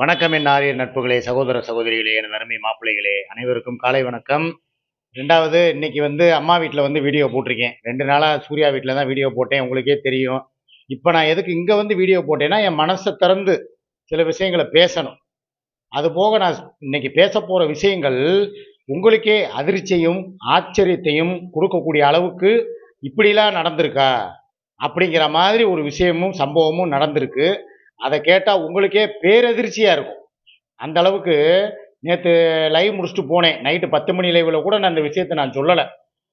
வணக்கம் என் ஆரிய நட்புகளே சகோதர சகோதரிகளே என் அருமை மாப்பிள்ளைகளே. அனைவருக்கும் காலை வணக்கம். ரெண்டாவது இன்னைக்கு வந்து அம்மா வீட்டில் வந்து வீடியோ போட்டிருக்கேன். ரெண்டு நாளாக சூர்யா வீட்டில் தான் வீடியோ போட்டேன். உங்களுக்கே தெரியும். இப்போ நான் எதுக்கு இங்கே வந்து வீடியோ போட்டேன்னா என் மனசை திறந்து சில விஷயங்களை பேசணும். அது போக நான் இன்னைக்கு பேச போகிற விஷயங்கள் உங்களுக்கே அதிர்ச்சியும் ஆச்சரியத்தையும் கொடுக்கக்கூடிய அளவுக்கு இப்படிலாம் நடந்திருக்கா? அப்படிங்கிற மாதிரி ஒரு விஷயமும் சம்பவமும் நடந்திருக்கு. அதை கேட்டால் உங்களுக்கே பேரதிர்ச்சியாக இருக்கும். அந்த அளவுக்கு நேற்று லைவ் முடிச்சுட்டு போனேன். நைட்டு பத்து மணி லைவில் கூட நான் அந்த விஷயத்தை நான் சொல்லலை.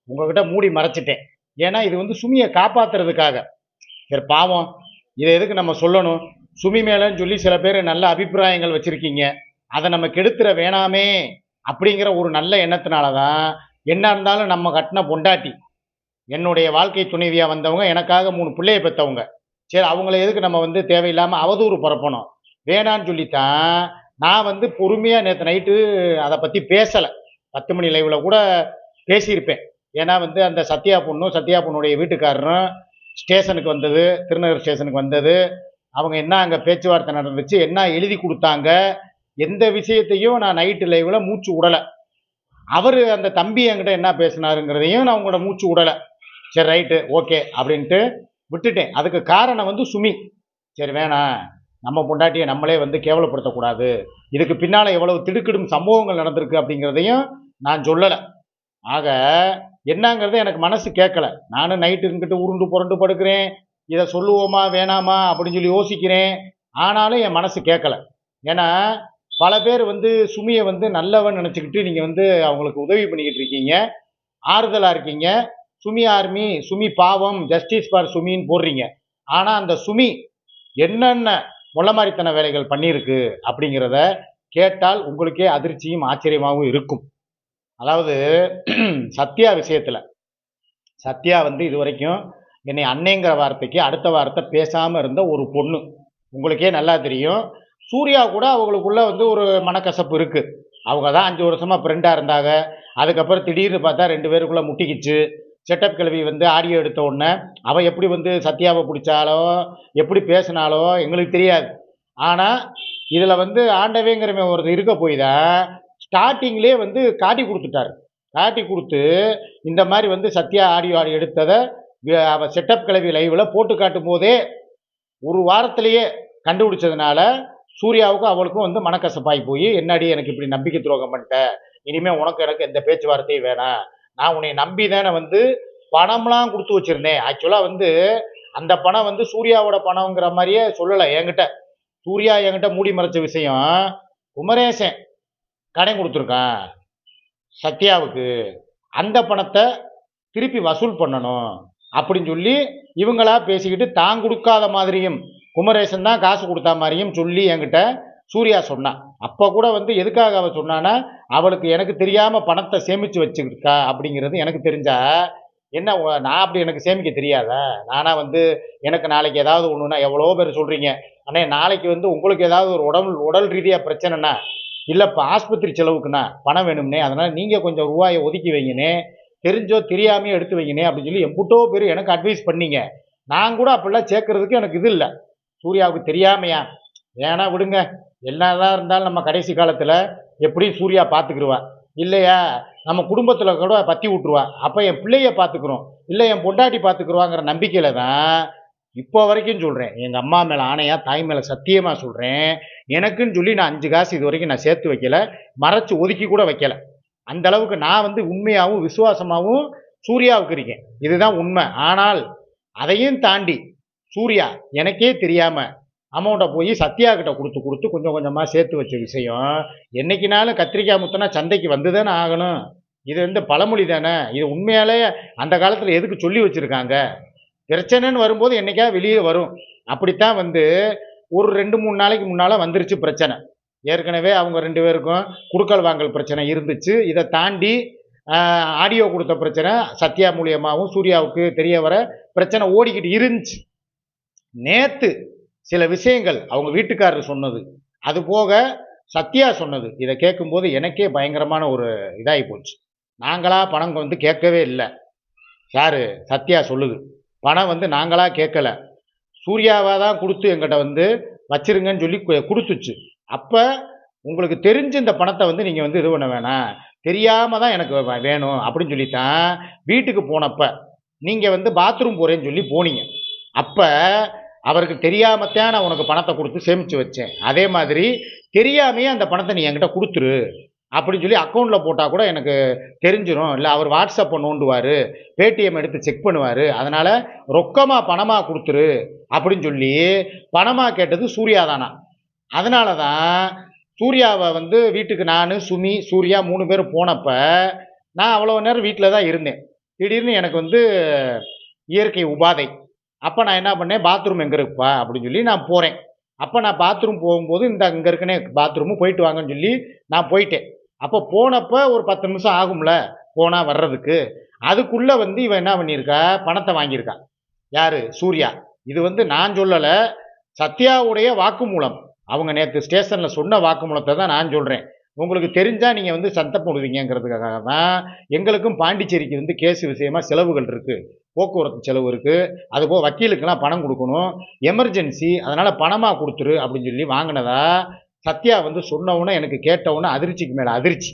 உங்ககிட்ட மூடி மறைச்சிட்டேன். ஏன்னா இது வந்து சுமியை காப்பாற்றுறதுக்காக சரி பாவம். இதை எதுக்கு நம்ம சொல்லணும்? சுமி மேலேன்னு சொல்லி சில பேர் நல்ல அபிப்பிராயங்கள் வச்சுருக்கீங்க. அதை நம்ம கெடுத்துற வேணாமே அப்படிங்கிற ஒரு நல்ல எண்ணத்தினால தான் என்ன இருந்தாலும் நம்ம கட்டின பொண்டாட்டி என்னுடைய வாழ்க்கை துணைவியாக வந்தவங்க எனக்காக மூணு பிள்ளையை பெற்றவங்க சரி அவங்கள எதுக்கு நம்ம வந்து தேவையில்லாமல் அவதூறு பரப்பணும்? வேணான்னு சொல்லித்தான் நான் வந்து பொறுமையாக நேற்று நைட்டு அதை பற்றி பேசலை. பத்து மணி லைவில் கூட பேசியிருப்பேன். ஏன்னா வந்து அந்த சத்யா பொண்ணும் சத்யா பொண்ணுடைய வீட்டுக்காரரும் ஸ்டேஷனுக்கு வந்தது திருநகர் ஸ்டேஷனுக்கு வந்தது. அவங்க என்ன அங்கே பேச்சுவார்த்தை நடந்துச்சு என்ன எழுதி கொடுத்தாங்க எந்த விஷயத்தையும் நான் நைட்டு லைவில் மூச்சு விடலை. அவர் அந்த தம்பி என்கிட்ட என்ன பேசினாருங்கிறதையும் நான் உங்களோட மூச்சு விடலை. சரி ரைட்டு ஓகே அப்படின்ட்டு விட்டுட்டேன். அதுக்கு காரணம் வந்து சுமி. சரி வேணாம். நம்ம பொண்டாட்டியை நம்மளே வந்து கேவலப்படுத்தக்கூடாது. இதுக்கு பின்னால் எவ்வளவு திடுக்கிடும் சம்பவங்கள் நடந்திருக்கு அப்படிங்கிறதையும் நான் சொல்லலை. ஆக என்னங்கிறது எனக்கு மனசு கேட்கல. நானும் நைட்டு இருந்துக்கிட்டு உருண்டு புரண்டு படுக்கிறேன். இதை சொல்லுவோமா வேணாமா அப்படின்னு சொல்லி யோசிக்கிறேன். ஆனாலும் என் மனசு கேட்கல. ஏன்னா பல பேர் வந்து சுமியை வந்து நல்லவன் நினச்சிக்கிட்டு நீங்கள் வந்து அவங்களுக்கு உதவி பண்ணிக்கிட்டு இருக்கீங்க. ஆறுதலாக இருக்கீங்க. சுமி ஆர்மி சுமி பாவம் ஜஸ்டிஸ் ஃபார் சுமின்னு போடுறீங்க. ஆனால் அந்த சுமி என்னென்ன முள்ளமாரித்தன வேலைகள் பண்ணியிருக்கு அப்படிங்கிறத கேட்டால் உங்களுக்கே அதிர்ச்சியும் ஆச்சரியமாகவும் இருக்கும். அதாவது சத்யா விஷயத்தில் சத்யா வந்து இது வரைக்கும் என்னை அன்னைங்கிற வார்த்தைக்கு அடுத்த வார்த்தை பேசாமல் இருந்த ஒரு பொண்ணு. உங்களுக்கே நல்லா தெரியும். சூர்யா கூட அவங்களுக்குள்ள வந்து ஒரு மனக்கசப்பு இருக்குது அவங்க தான் அஞ்சு வருஷமாக ஃப்ரெண்டாக இருந்தாங்க. அதுக்கப்புறம் திடீர்னு பார்த்தா ரெண்டு பேருக்குள்ளே முட்டிக்கிச்சு. செட்டப் கிழவி வந்து ஆடியோ எடுத்த உடனே அவள் எப்படி வந்து சத்யாவை பிடிச்சாலோ எப்படி பேசினாலோ எங்களுக்கு தெரியாது. ஆனால் இதில் வந்து ஆண்டவேங்கிறவன் ஒருத்தர் இருக்க போய் தான் ஸ்டார்டிங்லேயே வந்து காட்டி கொடுத்துட்டாரு. காட்டி கொடுத்து இந்த மாதிரி வந்து சத்யா ஆடியோ ஆடி எடுத்ததை அவள் செட்டப் கிளவி லைவில் போட்டு காட்டும் போதே ஒரு வாரத்திலேயே கண்டுபிடிச்சதுனால சூர்யாவுக்கும் அவளுக்கும் வந்து மனக்கசப்பாகி போய் என்னடி எனக்கு இப்படி நம்பிக்கை துரோகம் பண்ணிட்ட? இனிமேல் உனக்கு எனக்கு எந்த பேச்சுவார்த்தையும் வேணாம். நான் உன்னை நம்பி தானே வந்து பணம்லாம் கொடுத்து வச்சிருந்தேன். ஆக்சுவலாக வந்து அந்த பணம் வந்து சூர்யாவோட பணங்கிற மாதிரியே சொல்லலை என்கிட்ட. சூர்யா என்கிட்ட மூடி மறைச்ச விஷயம் குமரேசன் கடன் கொடுத்துருக்கான் சத்யாவுக்கு. அந்த பணத்தை திருப்பி வசூல் பண்ணணும் அப்படின்னு சொல்லி இவங்களா பேசிக்கிட்டு தான் கொடுக்காத மாதிரியும் குமரேசன் தான் காசு கொடுத்தா மாதிரியும் சொல்லி என்கிட்ட சூர்யா சொன்னான். அப்போ கூட வந்து எதுக்காக அவள் சொன்னான்னா அவளுக்கு எனக்கு தெரியாமல் பணத்தை சேமித்து வச்சுருக்கா அப்படிங்கிறது எனக்கு தெரிஞ்சா என்ன நான் அப்படி எனக்கு சேமிக்க தெரியாதா? நானாக வந்து எனக்கு நாளைக்கு ஏதாவது ஒன்றுனா எவ்வளோ பேர் சொல்கிறீங்க அண்ணே நாளைக்கு வந்து உங்களுக்கு ஏதாவது ஒரு உடல் உடல் ரீதியாக பிரச்சனைனா இல்லை இப்போ ஆஸ்பத்திரி செலவுக்குண்ணா பணம் வேணும்னே அதனால் நீங்கள் கொஞ்சம் ரூபாயை ஒதுக்கி வைங்கண்ணே தெரிஞ்சோ தெரியாமையோ எடுத்து வைங்கண்ணே அப்படின்னு சொல்லி எம்புட்டோ பேர் எனக்கு அட்வைஸ் பண்ணீங்க. நான் கூட அப்படிலாம் சேர்க்கறதுக்கு எனக்கு இது இல்லை. சூர்யாவுக்கு தெரியாமையா? ஏன்னா விடுங்க. என்னதான் இருந்தாலும் நம்ம கடைசி காலத்தில் எப்படியும் சூர்யா பார்த்துக்கிருவா. இல்லையா? நம்ம குடும்பத்தில் கூட பற்றி விட்ருவா அப்போ என் பிள்ளைய பார்த்துக்குறோம். இல்லை என் பொண்டாட்டி பார்த்துக்குருவாங்கிற நம்பிக்கையில் தான் இப்போ வரைக்கும் சொல்கிறேன் எங்கள் அம்மா மேலே ஆணையாக தாய் மேலே சத்தியமாக சொல்கிறேன் எனக்குன்னு சொல்லி நான் அஞ்சு காசு இது வரைக்கும் நான் சேர்த்து வைக்கல. மறைச்சு ஒதுக்கி கூட வைக்கல. அந்த அளவுக்கு நான் வந்து உண்மையாகவும் விசுவாசமாகவும் சூர்யாவுக்கு இருக்கேன். இதுதான் உண்மை. ஆனால் அதையும் தாண்டி சூர்யா எனக்கே தெரியாமல் அமௌண்ட்டை போய் சத்யா கிட்ட கொடுத்து கொடுத்து கொஞ்சம் கொஞ்சமாக சேர்த்து வச்ச விஷயம். என்றைக்கினாலும் கத்திரிக்காய் முத்தனா சந்தைக்கு வந்து தானே ஆகணும். இது வந்து பழமொழி தானே. இது உண்மையாலே அந்த காலத்தில் எதுக்கு சொல்லி வச்சுருக்காங்க? பிரச்சனைன்னு வரும்போது என்னைக்கா வெளியே வரும். அப்படித்தான் வந்து ஒரு ரெண்டு மூணு நாளைக்கு முன்னால் வந்துருச்சு பிரச்சனை. ஏற்கனவே அவங்க ரெண்டு பேருக்கும் குடுக்கல் வாங்கல் பிரச்சனை இருந்துச்சு. இதை தாண்டி ஆடியோ கொடுத்த பிரச்சனை சத்யா மூலியமாகவும் சூர்யாவுக்கு தெரிய வர பிரச்சனை ஓடிக்கிட்டு இருந்துச்சு. நேற்று சில விஷயங்கள் அவங்க வீட்டுக்காரர் சொன்னது. அது போக சத்யா சொன்னது. இதை கேட்கும்போது எனக்கே பயங்கரமான ஒரு இதாகி போச்சு. நாங்களாக பணம் வந்து கேட்கவே இல்லை. யாரு? சத்யா சொல்லுது. பணம் வந்து நாங்களாக கேட்கல. சூர்யாவாக தான் கொடுத்து எங்கிட்ட வந்து வச்சிருங்கன்னு சொல்லி கொடுத்துச்சு. அப்போ உங்களுக்கு தெரிஞ்சு இந்த பணத்தை வந்து நீங்கள் வந்து இது பண்ண வேணாம். தெரியாமல் தான் எனக்கு வேணும் அப்படின்னு சொல்லித்தான் வீட்டுக்கு போனப்போ நீங்கள் வந்து பாத்ரூம் போகிறேன்னு சொல்லி போனீங்க. அப்போ அவருக்கு தெரியாமத்தான் நான் உனக்கு பணத்தை கொடுத்து சேமித்து வச்சேன். அதே மாதிரி தெரியாமையே அந்த பணத்தை நீ என்கிட்ட கொடுத்துரு. அப்படின்னு சொல்லி அக்கௌண்ட்டில் போட்டால் கூட எனக்கு தெரிஞ்சிடும் இல்லை அவர் வாட்ஸ்அப்பை நோண்டுவார் பேடிஎம் எடுத்து செக் பண்ணுவார். அதனால் ரொக்கமாக பணமாக கொடுத்துரு அப்படின்னு சொல்லி பணமாக கேட்டது சூர்யா தானா. அதனால தான் சூர்யாவை வந்து வீட்டுக்கு நான் சுமி சூர்யா மூணு பேர் போனப்போ நான் அவ்வளோ நேரம் வீட்டில் தான் இருந்தேன். திடீர்னு எனக்கு வந்து இயற்கை உபாதை அப்போ நான் என்ன பண்ணேன்? பாத்ரூம் எங்கே இருப்பா அப்படின்னு சொல்லி நான் போகிறேன் அப்போ நான் பாத்ரூம் போகும்போது இந்த அங்கே இருக்கனே பாத்ரூமு போயிட்டு வாங்கன்னு சொல்லி நான் போயிட்டேன். அப்போ போனப்போ ஒரு பத்து நிமிஷம் ஆகும்ல போனால் வர்றதுக்கு. அதுக்குள்ளே வந்து இவன் என்ன பண்ணியிருக்கா? பணத்தை வாங்கியிருக்கா. யார்? சூர்யா. இது வந்து நான் சொல்லலை சத்யாவுடைய வாக்குமூலம். அவங்க நேற்று ஸ்டேஷனில் சொன்ன வாக்குமூலத்தை தான் நான் சொல்கிறேன் உங்களுக்கு தெரிஞ்சால் நீங்கள் வந்து சத்தம் போடுவீங்கங்கிறதுக்காக தான் எங்களுக்கும் பாண்டிச்சேரிக்கு வந்து கேஸ் விஷயமா செலவுகள் இருக்குது போக்குவரத்து செலவு இருக்குது அதுபோக வக்கீலுக்கெல்லாம் பணம் கொடுக்கணும். எமர்ஜென்சி அதனால் பணமாக கொடுத்துரு அப்படின்னு சொல்லி வாங்கினதா சத்யா வந்து சொன்னவுடனே எனக்கு கேட்டவுடனே அதிர்ச்சிக்கு மேலே அதிர்ச்சி.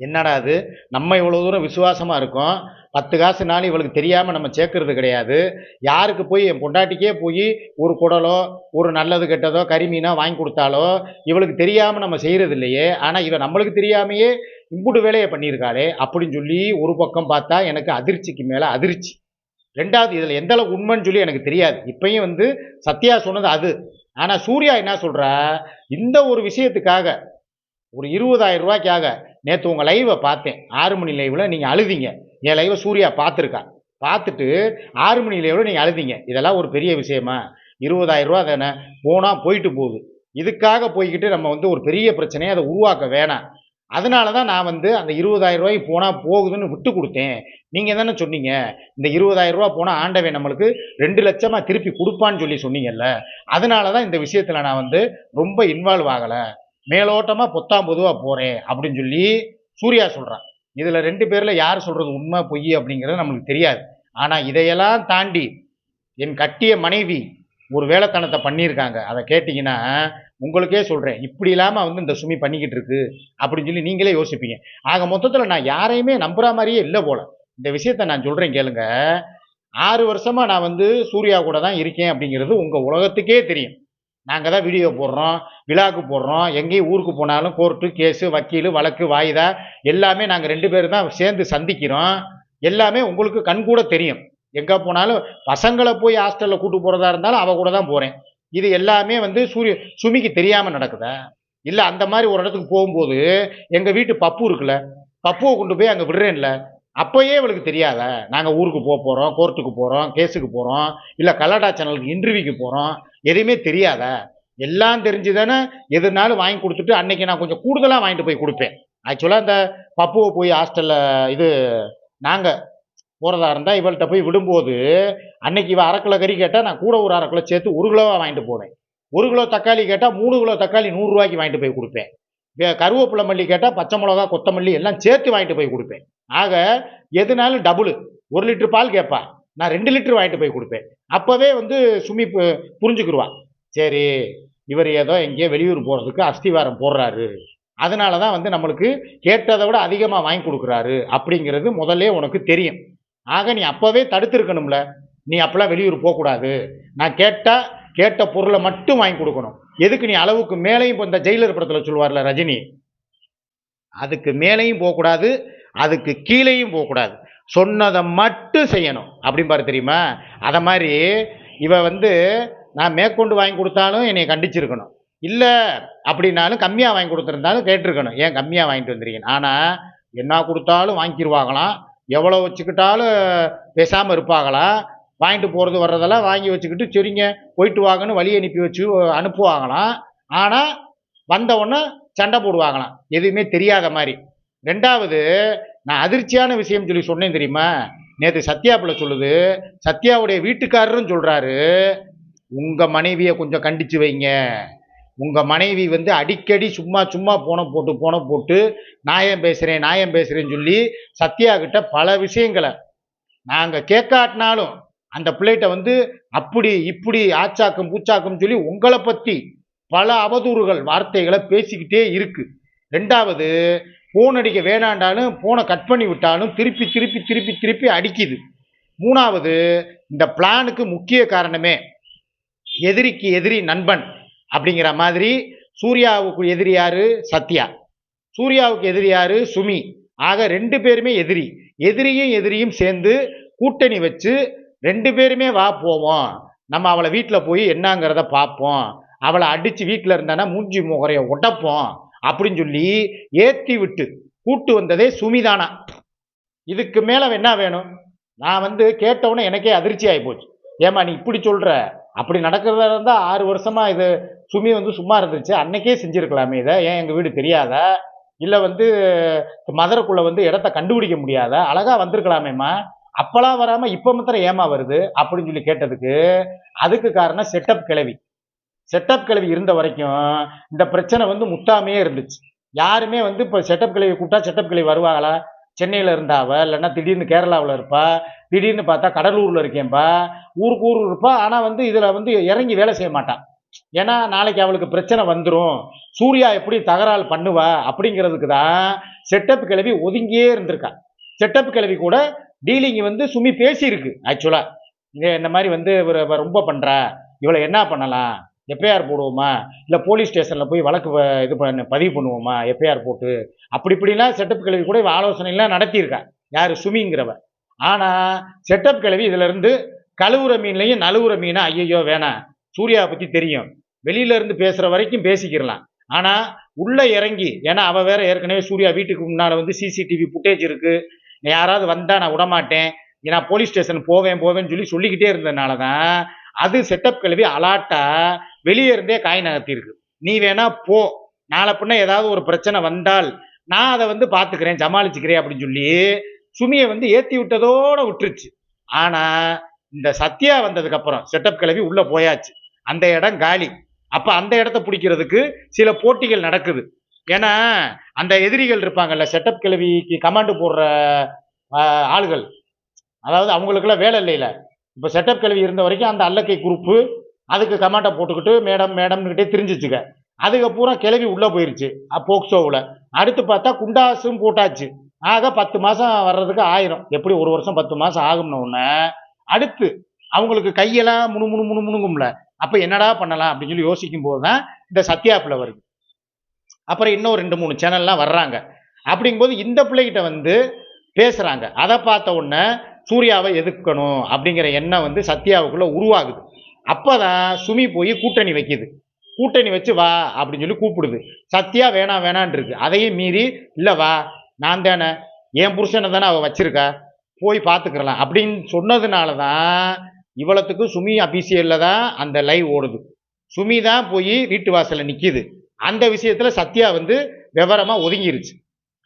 என்னடா அது? நம்ம இவ்வளோ தூரம் விசுவாசமாக இருக்கோம். பத்து காசுனாலும் இவளுக்கு தெரியாமல் நம்ம சேர்க்கறது கிடையாது. யாருக்கு போய் என் பொண்டாட்டிக்கே போய் ஒரு குடலோ ஒரு நல்லது கெட்டதோ கறிமீனோ வாங்கி கொடுத்தாலோ இவளுக்கு தெரியாமல் நம்ம செய்கிறது இல்லையே. ஆனால் இவன் நம்மளுக்கு தெரியாமையே இம்புட்டு வேலையை பண்ணியிருக்காளே அப்படின்னு சொல்லி ஒரு பக்கம் பார்த்தா எனக்கு அதிர்ச்சிக்கு மேலே அதிர்ச்சி. ரெண்டாவது இதில் எந்த அளவுக்கு உண்மைன்னு சொல்லி எனக்கு தெரியாது. இப்பயும் வந்து சத்யா சொன்னது அது. ஆனால் சூர்யா என்ன சொல்கிறா இந்த ஒரு விஷயத்துக்காக ஒரு இருபதாயிரம் ரூபாய்க்காக நேற்று உங்கள் லைவை பார்த்தேன். ஆறு மணி லைவில் நீங்கள் அழுதீங்க. என் லைவை சூர்யா பார்த்துருக்கா. பார்த்துட்டு ஆறு மணி லைவில் நீங்கள் அழுதிங்க. இதெல்லாம் ஒரு பெரிய விஷயமா? இருபதாயிரம் ரூபா தானே? போனால் போயிட்டு போகுது. இதுக்காக போய்கிட்டு நம்ம வந்து ஒரு பெரிய பிரச்சனையை அதை உருவாக்க வேணாம். அதனால தான் நான் வந்து அந்த இருபதாயிரம் ரூபாய் போனால் போகுதுன்னு விட்டு கொடுத்தேன். நீங்கள் தானே சொன்னீங்க. இந்த இருபதாயிரம் ரூபா போனால் ஆண்டவன் நம்மளுக்கு ரெண்டு லட்சமாக திருப்பி கொடுப்பான்னு சொல்லி சொன்னீங்கல்ல. அதனால தான் இந்த விஷயத்தில் நான் வந்து ரொம்ப இன்வால்வ் ஆகலை. மேலோட்டமாக பொத்தாம் பொதுவாக போகிறேன் அப்படின்னு சொல்லி சூர்யா சொல்கிறான் இதில் ரெண்டு பேரில் யார் சொல்கிறது உண்மை பொய் அப்படிங்கிறது நம்மளுக்கு தெரியாது. ஆனால் இதையெல்லாம் தாண்டி என் கட்டிய மனைவி ஒரு வேலைத்தனத்தை பண்ணியிருக்காங்க. அதை கேட்டிங்கன்னா உங்களுக்கே சொல்கிறேன் இப்படி இல்லாமல் வந்து இந்த சுமி பண்ணிக்கிட்டு இருக்கு அப்படின்னு சொல்லி நீங்களே யோசிப்பீங்க. ஆக மொத்தத்தில் நான் யாரையுமே நம்புகிற மாதிரியே இல்லை போல. இந்த விஷயத்த நான் சொல்கிறேன் கேளுங்க. ஆறு வருஷமாக நான் வந்து சூர்யா கூட தான் இருக்கேன் அப்படிங்கிறது உங்கள் உலகத்துக்கே தெரியும். நாங்கள் தான் வீடியோ போடுறோம் விழாவுக்கு போடுறோம் எங்கேயும் ஊருக்கு போனாலும் கோர்ட்டு கேஸு வக்கீல் வழக்கு வாய்தா எல்லாமே நாங்கள் ரெண்டு பேரும் தான் சேர்ந்து சந்திக்கிறோம். எல்லாமே உங்களுக்கு கண்கூட தெரியும். எங்கே போனாலும் பசங்களை போய் ஹாஸ்டலில் கூட்டு போகிறதா இருந்தாலும் அவள் கூட தான் போகிறேன் இது எல்லாமே வந்து சூரிய சுமிக்கு தெரியாமல் நடக்குதா? இல்லை அந்த மாதிரி ஒரு இடத்துக்கு போகும்போது எங்கள் வீட்டு பப்பு இருக்குல்ல பப்புவை கொண்டு போய் அங்கே விடுறேன்ல அப்போயே இவளுக்கு தெரியாத? நாங்கள் ஊருக்கு போக போகிறோம் கோர்ட்டுக்கு போகிறோம் கேஸுக்கு போகிறோம் இல்லை கல்லடா சேனலுக்கு இன்டர்வியூக்கு போகிறோம் எதையுமே தெரியாத? எல்லாம் தெரிஞ்சு தானே எதுனாலும் வாங்கி கொடுத்துட்டு அன்னைக்கு நான் கொஞ்சம் கூடுதலாக வாங்கிட்டு போய் கொடுப்பேன். ஆக்சுவலாக இந்த பப்புவை போய் ஹாஸ்டலில் இது நாங்கள் போகிறதா இருந்தால் இவள்கிட்ட போய் விடும்போது அன்னைக்கு இவள் அரை கிலோ கறி கேட்டால் நான் கூட ஒரு அரை கிலோ சேர்த்து ஒரு கிலோவாக வாங்கிட்டு போவேன். ஒரு கிலோ தக்காளி கேட்டால் மூணு கிலோ தக்காளி நூறுரூவாய்க்கு வாங்கிட்டு போய் கொடுப்பேன். கருவேப்பிலை மல்லி கேட்டால் பச்சை மிளகா கொத்தமல்லி எல்லாம் சேர்த்து வாங்கிட்டு போய் கொடுப்பேன். ஆக எதுனாலும் டபுள் ஒரு லிட்டர் பால் கேட்பா நான் ரெண்டு லிட்டர் வாங்கிட்டு போய் கொடுப்பேன். அப்போவே வந்து சுமி பு- சரி இவர் ஏதோ எங்கேயோ வெளியூர் போகிறதுக்கு அஸ்திவாரம் போடுறாரு. அதனால தான் வந்து நம்மளுக்கு கேட்டதை விட அதிகமாக வாங்கி கொடுக்குறாரு. அப்படிங்கிறது முதல்ல உனக்கு தெரியும். ஆக நீ அப்போவே தடுத்துருக்கணும்ல. நீ அப்போல்லாம் வெளியூர் போகக்கூடாது. நான் கேட்டால் கேட்ட பொருளை மட்டும் வாங்கி கொடுக்கணும். எதுக்கு நீ அளவுக்கு மேலேயும் இப்போ இந்த ஜெயிலர் படத்தில் சொல்லுவார்ல ரஜினி? அதுக்கு மேலேயும் போகக்கூடாது. அதுக்கு கீழேயும் போகக்கூடாது. சொன்னதை மட்டும் செய்யணும். அப்படிம்பாரு தெரியுமா? அதை மாதிரி இவ வந்து நான் மேற்கொண்டு வாங்கி கொடுத்தாலும் என்னை கண்டிச்சிருக்கணும். இல்லை அப்படின்னாலும் கம்மியாக வாங்கி கொடுத்துருந்தாலும் கேட்டிருக்கணும். ஏன் கம்மியாக வாங்கிட்டு வந்துருக்கீங்க? ஆனால் என்ன கொடுத்தாலும் வாங்கிக்கிருவாங்களாம் எவ்வளோ வச்சுக்கிட்டாலும் பேசாமல் இருப்பாங்களாம் வாங்கிட்டு போகிறது வர்றதெல்லாம் வாங்கி வச்சுக்கிட்டு சரிங்க போயிட்டு வாங்கன்னு வழி அனுப்பி வச்சு அனுப்புவாங்களாம். ஆனால் வந்த சண்டை போடுவாங்களாம். எதுவுமே தெரியாத மாதிரி. ரெண்டாவது நான் அதிர்ச்சியான விஷயம் சொல்லி சொன்னேன் தெரியுமா? நேற்று சத்யா பிள்ளை சொல்லுது சத்யாவுடைய வீட்டுக்காரரும் சொல்கிறாரு உங்கள் மனைவியை கொஞ்சம் கண்டித்து வைங்க. உங்கள் மனைவி வந்து அடிக்கடி சும்மா சும்மா போன போட்டு போன போட்டு நாயம் பேசுகிறேன் நாயம் பேசுகிறேன்னு சொல்லி சத்யா கிட்ட பல விஷயங்களை நாங்கள் கேட்காட்டினாலும் அந்த பிள்ளைகிட்ட வந்து அப்படி இப்படி ஆச்சாக்கும் பூச்சாக்கும் சொல்லி உங்களை பற்றி பல அவதூறுகள் வார்த்தைகளை பேசிக்கிட்டே இருக்குது ரெண்டாவது ஃபோன் அடிக்க வேணாண்டாலும் ஃபோனை கட் பண்ணி விட்டாலும் திருப்பி திருப்பி திருப்பி திருப்பி அடிக்குது. மூணாவது இந்த பிளானுக்கு முக்கிய காரணமே எதிரிக்கு எதிரி நண்பன் அப்படிங்கிற மாதிரி சூர்யாவுக்கு எதிரி யாரு? சத்யா. சூர்யாவுக்கு எதிரி யாரு? சுமி. ஆக ரெண்டு பேருமே எதிரி. எதிரியும் எதிரியும் சேர்ந்து கூட்டணி வச்சு ரெண்டு பேருமே வா போவோம். நம்ம அவளை வீட்டில் போய் என்னங்கிறத பார்ப்போம். அவளை அடித்து வீட்டில் இருந்தானா மூஞ்சி முகரையை உடப்போம். அப்படின்னு சொல்லி ஏற்றி விட்டு கூட்டு வந்ததே சுமிதானா. இதுக்கு மேலே என்ன வேணும்? நான் வந்து கேட்டவுடனே எனக்கே அதிர்ச்சி ஆகி போச்சு. ஏமா நீ இப்படி சொல்கிற அப்படி நடக்கிறதா இருந்தால் ஆறு வருஷமாக இது சுமி வந்து சும்மா இருந்துச்சு. அன்னைக்கே செஞ்சுருக்கலாமே இதை. ஏன் எங்கள் வீடு தெரியாத? இல்லை வந்து மதுரைக்குள்ளே வந்து இடத்த கண்டுபிடிக்க முடியாத? அழகாக வந்திருக்கலாமேம்மா. அப்பெல்லாம் வராமல் இப்போ மாத்திரம் ஏமா வருது? அப்படின்னு சொல்லி கேட்டதுக்கு அதுக்கு காரணம் செட்டப் கிளவி செட்டப் கழுவி இருந்த வரைக்கும் இந்த பிரச்சனை வந்து முத்தாமையே இருந்துச்சு. யாருமே வந்து இப்போ செட்டப் கழுவி கூப்பிட்டா செட்டப் கழுவி வருவாங்களா? சென்னையில் இருந்தாவ இல்லைன்னா திடீர்னு கேரளாவில் இருப்பா திடீர்னு பார்த்தா கடலூரில் இருக்கேன்பா ஊருக்கு ஊர் இருப்பா ஆனால் வந்து இதில் வந்து இறங்கி வேலை செய்ய மாட்டான் ஏன்னா நாளைக்கு அவளுக்கு பிரச்சனை வந்துடும் சூர்யா எப்படி தகராறு பண்ணுவா அப்படிங்கிறதுக்கு தான் செட்டப் கிளவி ஒதுங்கியே இருந்திருக்கா. செட்டப் கிளவி கூட டீலிங் வந்து சுமி பேசியிருக்கு ஆக்சுவலாக இந்த மாதிரி வந்து இவர் ரொம்ப பண்ணுறா இவளை என்ன பண்ணலாம்? எஃப்ஐஆர் போடுவோமா? இல்லை போலீஸ் ஸ்டேஷனில் போய் வழக்கு இது பண்ண பதிவு பண்ணுவோமா? எஃப்ஐஆர் போட்டு. அப்படி இப்படிலாம் செட்டப் கிழவி கூட இவ ஆலோசனைலாம் நடத்தியிருக்கா யார்? சுமிங்கிறவ ஆனால் செட்டப் கிழவி இதிலிருந்து கழுவுற மீன்லையும் நழுவுற மீனா ஐயையோ வேணாம் சூர்யாவை பற்றி தெரியும். வெளியில இருந்து பேசுகிற வரைக்கும் பேசிக்கிறலாம் ஆனால் உள்ளே இறங்கி ஏன்னா அவள் வேற ஏற்கனவே சூர்யா வீட்டுக்கு முன்னால் வந்து சிசிடிவி ஃபுட்டேஜ் இருக்குது யாராவது வந்தால் நான் விடமாட்டேன். நான் போலீஸ் ஸ்டேஷன் போவேன் போவேன்னு சொல்லி சொல்லிக்கிட்டே இருந்ததுனால தான் அது செட்டப் கழுவி அலாட்டா வெளியே இருந்தே காய் நகர்த்தியிருக்கு. நீ வேணா போ. நாளை பின்ன ஏதாவது ஒரு பிரச்சனை வந்தால் நான் அதை வந்து பார்த்துக்கிறேன் சமாளிச்சுக்கிறேன் அப்படின்னு சொல்லி சுமியை வந்து ஏற்றி விட்டதோட விட்டுருச்சு. ஆனால் இந்த சத்யா வந்ததுக்கப்புறம் செட்டப் கிளவி உள்ளே போயாச்சு. அந்த இடம் காலி. அப்போ அந்த இடத்த பிடிக்கிறதுக்கு சில போட்டிகள் நடக்குது. ஏன்னா அந்த எதிரிகள் இருப்பாங்கல்ல செட்டப் கிளவிக்கு கமாண்டு போடுற ஆள்கள் ஆளுகள். அதாவது அவங்களுக்கெல்லாம் வேலை இல்லைல இப்போ செட்டப் கிளவி இருந்த வரைக்கும் அந்த அல்லக்கை குரூப்பு அதுக்கு கமாண்டை போட்டுக்கிட்டு மேடம் மேடம்னுக்கிட்டே தெரிஞ்சிச்சுக்க அதுக்கப்புறம் கிளவி உள்ளே போயிருச்சு போக்சோவில். அடுத்து பார்த்தா குண்டாசும் போட்டாச்சு. ஆக பத்து மாதம் வர்றதுக்கு ஆயிரம். எப்படி ஒரு வருஷம் பத்து மாதம் ஆகும்னு அடுத்து அவங்களுக்கு கையெல்லாம் முணு முணு முணு முணுங்கும்ல அப்போ என்னடா பண்ணலாம் அப்படின்னு சொல்லி யோசிக்கும் போது தான் இந்த சத்யாப்பில் வருது. அப்புறம் இன்னும் ரெண்டு மூணு சேனல்லாம் வர்றாங்க. அப்படிங்கும்போது இந்த பிள்ளைகிட்ட வந்து பேசுகிறாங்க அதை பார்த்த உடனே சூர்யாவை எதிர்க்கணும் அப்படிங்கிற எண்ணம் வந்து சத்யாவுக்குள்ளே உருவாகுது. அப்போ தான் சுமி போய் கூட்டணி வைக்குது. கூட்டணி வச்சு வா அப்படின்னு சொல்லி கூப்பிடுது. சத்யா வேணாம் வேணான் இருக்கு அதையும் மீறி இல்லை வா நான் தானே என் புருஷனை தானே அவள் வச்சிருக்கா? போய் பார்த்துக்கிறலாம் அப்படின்னு சொன்னதுனால தான் இவ்வளத்துக்கு சுமி அபிஷியலில் தான் அந்த லைவ் ஓடுது. சுமி தான் போய் வீட்டு வாசலில் நிற்கிது அந்த விஷயத்தில் சத்யா வந்து விவரமாக ஒதுங்கிருச்சு.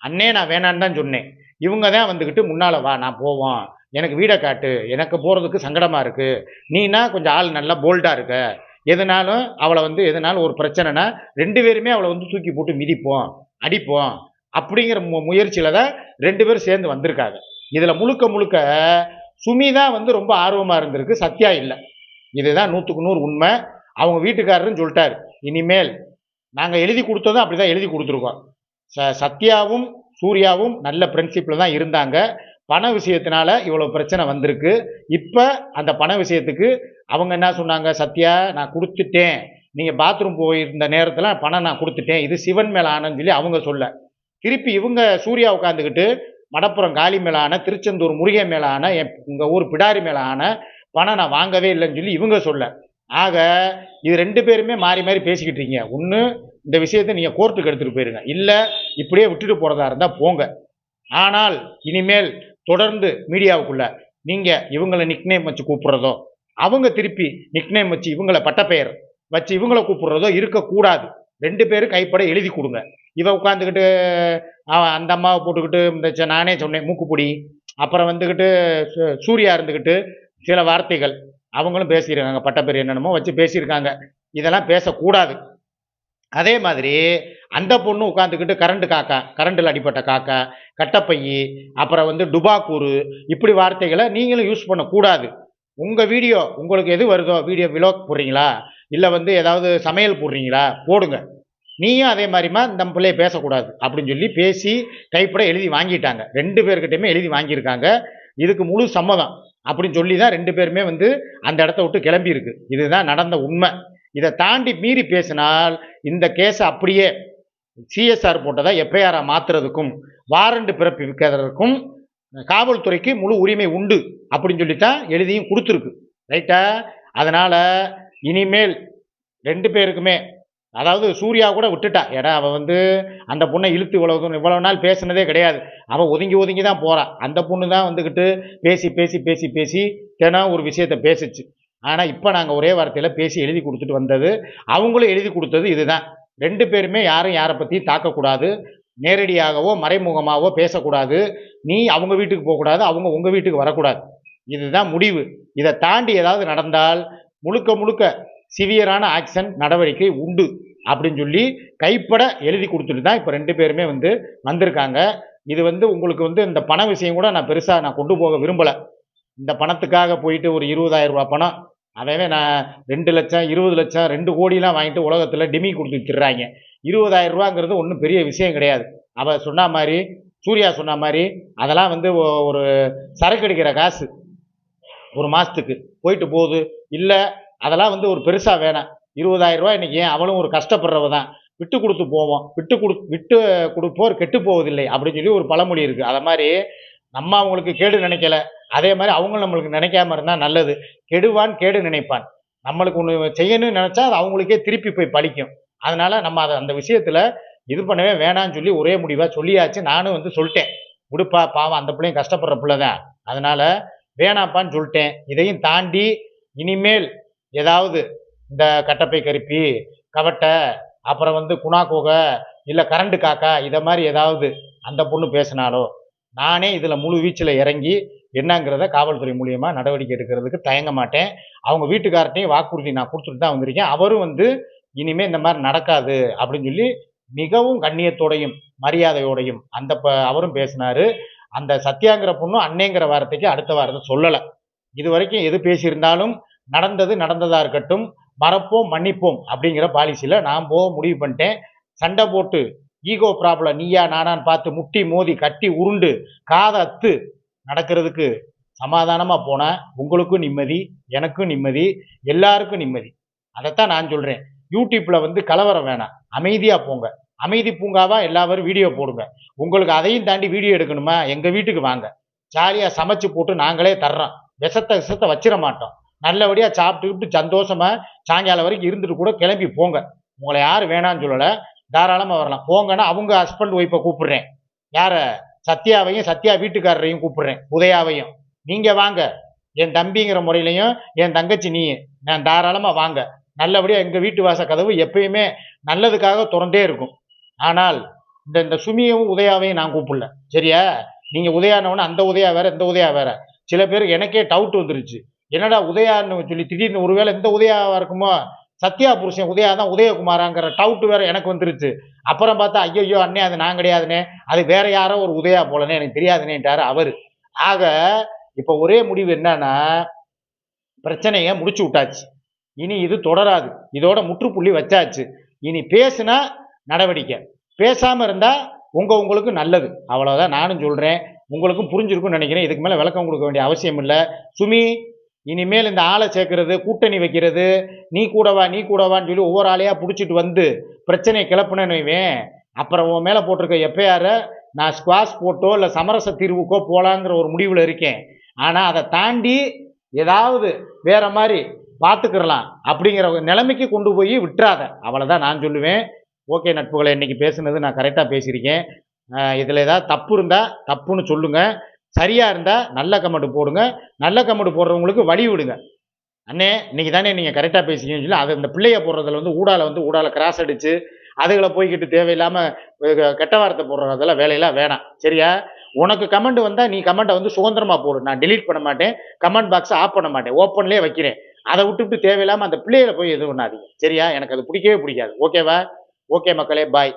அண்ணே நான் வேணான்னு தான் சொன்னேன். இவங்க தான் வந்துக்கிட்டு முன்னால் வா நான் போவோம். எனக்கு வீடை காட்டு எனக்கு போகிறதுக்கு சங்கடமாக இருக்குது நீனா கொஞ்சம் ஆள் நல்லா போல்டாக இருக்க. எதுனாலும் அவளை வந்து எதுனாலும் ஒரு பிரச்சனைனா ரெண்டு பேருமே அவளை வந்து தூக்கி போட்டு மிதிப்போம் அடிப்போம் அப்படிங்கிற மு முயற்சியில் தான் ரெண்டு பேரும் சேர்ந்து வந்திருக்காங்க. இதில் முழுக்க முழுக்க சுமி தான் வந்து ரொம்ப ஆர்வமாக இருந்திருக்கு சத்யா இல்லை. இதுதான் நூற்றுக்கு நூறு உண்மை. அவங்க வீட்டுக்காரருன்னு சொல்லிட்டார் இனிமேல் நாங்கள் எழுதி கொடுத்ததும் அப்படி தான் எழுதி கொடுத்துருக்கோம். ச சத்யாவும் சூர்யாவும் நல்ல ஃப்ரெண்ட்ஷிப்பில் தான் இருந்தாங்க. பண விஷயத்தினால இவ்வளோ பிரச்சனை வந்திருக்கு. இப்போ அந்த பண விஷயத்துக்கு அவங்க என்ன சொன்னாங்க? சத்யா நான் கொடுத்துட்டேன். நீங்கள் பாத்ரூம் போயிருந்த நேரத்தில் பணம் நான் கொடுத்துட்டேன். இது சிவன் மேலே ஆனன்னு சொல்லி அவங்க சொல்ல. திருப்பி இவங்க சூர்யா உட்காந்துக்கிட்டு மடப்புறம் காளி மேலே ஆன திருச்செந்தூர் முருகன் மேலே ஆன என் உங்கள் ஊர் பிடாரி மேலே ஆன பணம் நான் வாங்கவே இல்லைன்னு சொல்லி இவங்க சொல்ல. ஆக இது ரெண்டு பேருமே மாறி மாறி பேசிக்கிட்டு இருக்கீங்க. ஒன்று இந்த விஷயத்தை நீங்கள் கோர்ட்டுக்கு எடுத்துகிட்டு போயிருங்க. இல்லை இப்படியே விட்டுட்டு போகிறதா இருந்தால் போங்க. ஆனால் இனிமேல் தொடர்ந்து மீடியாவுக்குள்ள நீங்கள் இவங்களை நிக்னேம் வச்சு கூப்பிட்றதோ அவங்க திருப்பி நிக்னேம் வச்சு இவங்களை பட்டப்பெயர் வச்சு இவங்களை கூப்பிட்றதோ இருக்கக்கூடாது. ரெண்டு பேரும் கைப்பட எழுதி கொடுங்க. இவன் உட்காந்துக்கிட்டு அந்த அம்மாவை போட்டுக்கிட்டு இந்த நானே சொன்னேன் மூக்குப்பொடி. அப்புறம் வந்துக்கிட்டு சூ- சூர்யா இருந்துக்கிட்டு சில வார்த்தைகள். அவங்களும் பேசியிருக்காங்க பட்டப்பேர் என்னென்னமோ வச்சு பேசியிருக்காங்க. இதெல்லாம் பேசக்கூடாது. அதே மாதிரி அந்த பொண்ணு உட்காந்துக்கிட்டு கரண்ட் காக்கா கரண்டில் அடிப்பட்ட காக்கா கட்டப்பையி அப்புறம் வந்து டுபாக்கூறு இப்படி வார்த்தைகளை நீங்களும் யூஸ் பண்ணக்கூடாது. உங்கள் வீடியோ உங்களுக்கு எது வருதோ வீடியோ விலோக் போடுறீங்களா? இல்லை வந்து ஏதாவது சமையல் போடுறீங்களா? போடுங்க. நீயும் அதே மாதிரிமா நம்ம பிள்ளைய பேசக்கூடாது. அப்படின்னு சொல்லி பேசி கைப்பட எழுதி வாங்கிட்டாங்க. ரெண்டு பேர்கிட்டையுமே எழுதி வாங்கியிருக்காங்க. இதுக்கு முழு சம்மதம். அப்படின்னு சொல்லி தான் ரெண்டு பேருமே வந்து அந்த இடத்த விட்டு கிளம்பியிருக்கு. இதுதான் நடந்த உண்மை. இதை தாண்டி மீறி பேசினால் இந்த கேஸை அப்படியே சிஎஸ்ஆர் போட்டதை எஃப்ஐஆரை மாற்றுறதுக்கும் வாரண்ட் பிறப்பிக்கிறதுக்கும் காவல்துறைக்கு முழு உரிமை உண்டு அப்படின்னு சொல்லித்தான் எழுதியும் கொடுத்துருக்கு. ரைட்டா அதனால் இனிமேல் ரெண்டு பேருக்குமே அதாவது சூர்யா கூட விட்டுட்டா. ஏன்னா அவள் வந்து அந்த பொண்ணை இழுத்து இவ்வளவு இவ்வளோ இவ்வளவு நாள் பேசினதே கிடையாது. அவள் ஒதுங்கி ஒதுங்கி தான் போகிறான் அந்த பொண்ணு தான் வந்துக்கிட்டு பேசி பேசி பேசி பேசி தினம் ஒரு விஷயத்த பேசிச்சு. ஆனால் இப்போ நாங்கள் ஒரே வார்த்தையில் பேசி எழுதி கொடுத்துட்டு வந்தது அவங்களும் எழுதி கொடுத்தது இதுதான். ரெண்டு பேருமே யாரும் யாரை பற்றியும் தாக்கக்கூடாது. நேரடியாகவோ மறைமுகமாகவோ பேசக்கூடாது. நீ அவங்க வீட்டுக்கு போகக்கூடாது அவங்க உங்கள் வீட்டுக்கு வரக்கூடாது. இதுதான் முடிவு. இதை தாண்டி ஏதாவது நடந்தால் முழுக்க முழுக்க சிவியரான ஆக்ஷன் நடவடிக்கை உண்டு அப்படின்னு சொல்லி கைப்பட எழுதி கொடுத்துட்டு தான் இப்போ ரெண்டு பேருமே வந்து வந்திருக்காங்க. இது வந்து உங்களுக்கு வந்து இந்த பண விஷயம் கூட நான் பெருசாக நான் கொண்டு போக விரும்பலை. இந்த பணத்துக்காக போயிட்டு ஒரு இருபதாயிரம் ரூபா பணம் அதவே நான் ரெண்டு லட்சம் இருபது லட்சம் ரெண்டு கோடிலாம் வாங்கிட்டு உலகத்தில் டிமி கொடுத்து விற்கிறாங்க இருபதாயிரம் ரூபாங்கிறது ஒன்றும் பெரிய விஷயம் கிடையாது. அவள் சொன்ன மாதிரி சூர்யா சொன்ன மாதிரி அதெல்லாம் வந்து ஒரு சரக்கு அடிக்கிற காசு. ஒரு மாதத்துக்கு போயிட்டு போகுது. இல்லை அதெல்லாம் வந்து ஒரு பெருசாக வேணாம். இருபதாயிரம் ரூபா இன்றைக்கி அவளும் ஒரு கஷ்டப்படுறவ தான் விட்டு கொடுத்து போவோம். விட்டு கொடு விட்டு கொடுப்போர் கெட்டு போவதில்லை அப்படின்னு சொல்லி ஒரு பழமொழி இருக்குது அதை மாதிரி நம்ம அவங்களுக்கு கேடு நினைக்கல. அதே மாதிரி அவங்க நம்மளுக்கு நினைக்காம இருந்தால் நல்லது. கெடுவான் கேடு நினைப்பான். நம்மளுக்கு ஒன்று செய்யணும்னு நினச்சா அது அவங்களுக்கே திருப்பி போய் பழிக்கும். அதனால நம்ம அதை அந்த விஷயத்தில் இது பண்ணவே வேணான்னு சொல்லி ஒரே முடிவாக சொல்லியாச்சு. நானும் வந்து சொல்லிட்டேன். விடுப்பா பாவம் அந்த பிள்ளையும் கஷ்டப்படுற பிள்ளை தான் அதனால வேணாப்பான்னு சொல்லிட்டேன். இதையும் தாண்டி இனிமேல் ஏதாவது இந்த கட்டப்பை கருப்பி கவட்டை அப்புறம் வந்து குணா கோகை இல்லை கரண்டு காக்கா இதை மாதிரி ஏதாவது அந்த பொண்ணு பேசினாலோ நானே இதில் முழு வீச்சில் இறங்கி என்னங்கிறத காவல்துறை மூலியமாக நடவடிக்கை எடுக்கிறதுக்கு தயங்க மாட்டேன். அவங்க வீட்டுக்கார்ட்டையும் வாக்குறுதி நான் கொடுத்துட்டு தான் வந்திருக்கேன். அவரும் வந்து இனிமேல் இந்த மாதிரி நடக்காது அப்படின்னு சொல்லி மிகவும் கண்ணியத்தோடையும் மரியாதையோடையும் அந்த ப அவரும் பேசினாரு. அந்த சத்யாங்கிற பொண்ணும் அன்னைங்கிற வார்த்தைக்கு அடுத்த வாரத்தை சொல்லலை. இது வரைக்கும் எது பேசியிருந்தாலும் நடந்தது நடந்ததாக இருக்கட்டும் மறப்போம் மன்னிப்போம் அப்படிங்கிற பாலிசியில் நான் போக முடிவு பண்ணிட்டேன். சண்டை போட்டு ஈகோ ப்ராப்ளம் நீயா நானான்னு பார்த்து முட்டி மோதி கட்டி உருண்டு காதை அத்து நடக்கிறதுக்கு சமாதானமாக போனால் உங்களுக்கும் நிம்மதி எனக்கும் நிம்மதி எல்லாருக்கும் நிம்மதி. அதைத்தான் நான் சொல்கிறேன் யூடியூப்பில் வந்து கலவரம் வேணாம். அமைதியாக போங்க. அமைதி பூங்காவாக எல்லாரும் வீடியோ போடுங்க. உங்களுக்கு அதையும் தாண்டி வீடியோ எடுக்கணுமா? எங்கள் வீட்டுக்கு வாங்க. ஜாலியாக சமைச்சு போட்டு நாங்களே தர்றோம். விஷத்தை விஷத்தை வச்சிட மாட்டோம். நல்லபடியாக சாப்பிட்டுக்கிட்டு சந்தோஷமாக சாயங்காலம் வரைக்கும் இருந்துட்டு கூட கிளம்பி போங்க. உங்களை யார் வேணான்னு சொல்லலை. தாராளமாக வரலாம். போங்கன்னா அவங்க ஹஸ்பண்ட் ஒய்ஃபை கூப்பிடுறேன். யாரை? சத்யாவையும் சத்யா வீட்டுக்காரரையும் கூப்பிடுறேன். உதயாவையும். நீங்கள் வாங்க. என் தம்பிங்கிற முறையிலையும் என் தங்கச்சி நீ. நான் தாராளமாக வாங்க. நல்லபடியாக எங்கள் வீட்டு வாச கதவு எப்பயுமே நல்லதுக்காக திறந்தே இருக்கும். ஆனால் இந்த இந்த சுமியவும் உதயாவையும் நான் கூப்பிடல. சரியா? நீங்கள் உதயானவொன்னே அந்த உதயா வேற இந்த உதயா வேற. சில பேருக்கு எனக்கே டவுட் வந்துருச்சு. என்னடா உதயான்னு சொல்லி திடீர்னு ஒருவேளை இந்த உதயாவாக இருக்குமோ? சத்யா புருஷன் உதயா தான் உதயகுமாராங்கிற டவுட் வேற எனக்கு வந்துருச்சு. அப்புறம் பார்த்தா ஐயோ அண்ணே அது நான் கிடையாதுனே. அது வேற யாரோ ஒரு உதயா போலனே எனக்கு தெரியாதுனேன்ட்டாரு அவர். ஆக இப்போ ஒரே முடிவு என்னன்னா பிரச்சனையை முடிச்சு விட்டாச்சு. இனி இது தொடராது. இதோட முற்றுப்புள்ளி வச்சாச்சு. இனி பேசுனா நடவடிக்கை. பேசாமல் இருந்தால் உங்க உங்களுக்கு நல்லது. அவ்வளோதான் நானும் சொல்கிறேன் உங்களுக்கும் புரிஞ்சிருக்கும்னு நினைக்கிறேன். இதுக்கு மேலே விளக்கம் கொடுக்க வேண்டிய அவசியம் இல்லை சுமி இனிமேல் இந்த ஆளை சேர்க்கறது கூட்டணி வைக்கிறது. நீ கூடவா நீ கூடவான்னு சொல்லி ஒவ்வொரு ஆளையாக பிடிச்சிட்டு வந்து பிரச்சனையை கிளப்புனேன்னு அப்புறம் உன் மேலே போட்டிருக்க எப்பயார நான் ஸ்குவாஷ் போட்டோ இல்லை சமரச தீர்வுக்கோ போகலாங்கிற ஒரு முடிவில் இருக்கேன். ஆனால் அதை தாண்டி ஏதாவது வேற மாதிரி பார்த்துக்கிறலாம் அப்படிங்கிற ஒரு நிலைமைக்கு கொண்டு போய் விட்டுறாத. அவ்வளோதான் நான் சொல்லுவேன். ஓகே நட்புகளை இன்றைக்கி பேசுனது நான் கரெக்டாக பேசியிருக்கேன். இதில் ஏதாவது தப்பு இருந்தால் தப்புன்னு சொல்லுங்கள் சரியாக இருந்தால் நல்ல கமெண்ட் போடுங்க. நல்ல கமெண்ட் போடுறவங்களுக்கு வழி விடுங்க. அண்ணே இன்னைக்கு தானே நீங்கள் கரெக்டாக பேசிக்கணும்னு சொல்லி அது இந்த பிள்ளைய போடுறதுல வந்து ஊடால வந்து ஊடால கிராஸ் அடித்து அதுகளை போய்கிட்டு தேவையில்லாமல் கெட்ட வார்த்தை போடுறதெல்லாம் வேலையெல்லாம் வேணாம். சரியா? உனக்கு கமெண்ட் வந்தால் நீ கமெண்ட்டை வந்து சுதந்திரமாக போடு. நான் டெலீட் பண்ண மாட்டேன். கமெண்ட் பாக்ஸை ஆஃப் பண்ண மாட்டேன். ஓப்பன்லேயே வைக்கிறேன். அதை விட்டுவிட்டு தேவையில்லாமல் அந்த பிள்ளைகளை போய் எதுவும் பண்ணாதீங்க. சரியா? எனக்கு அது பிடிக்கவே பிடிக்காது. ஓகேவா ஓகே மக்களே பாய்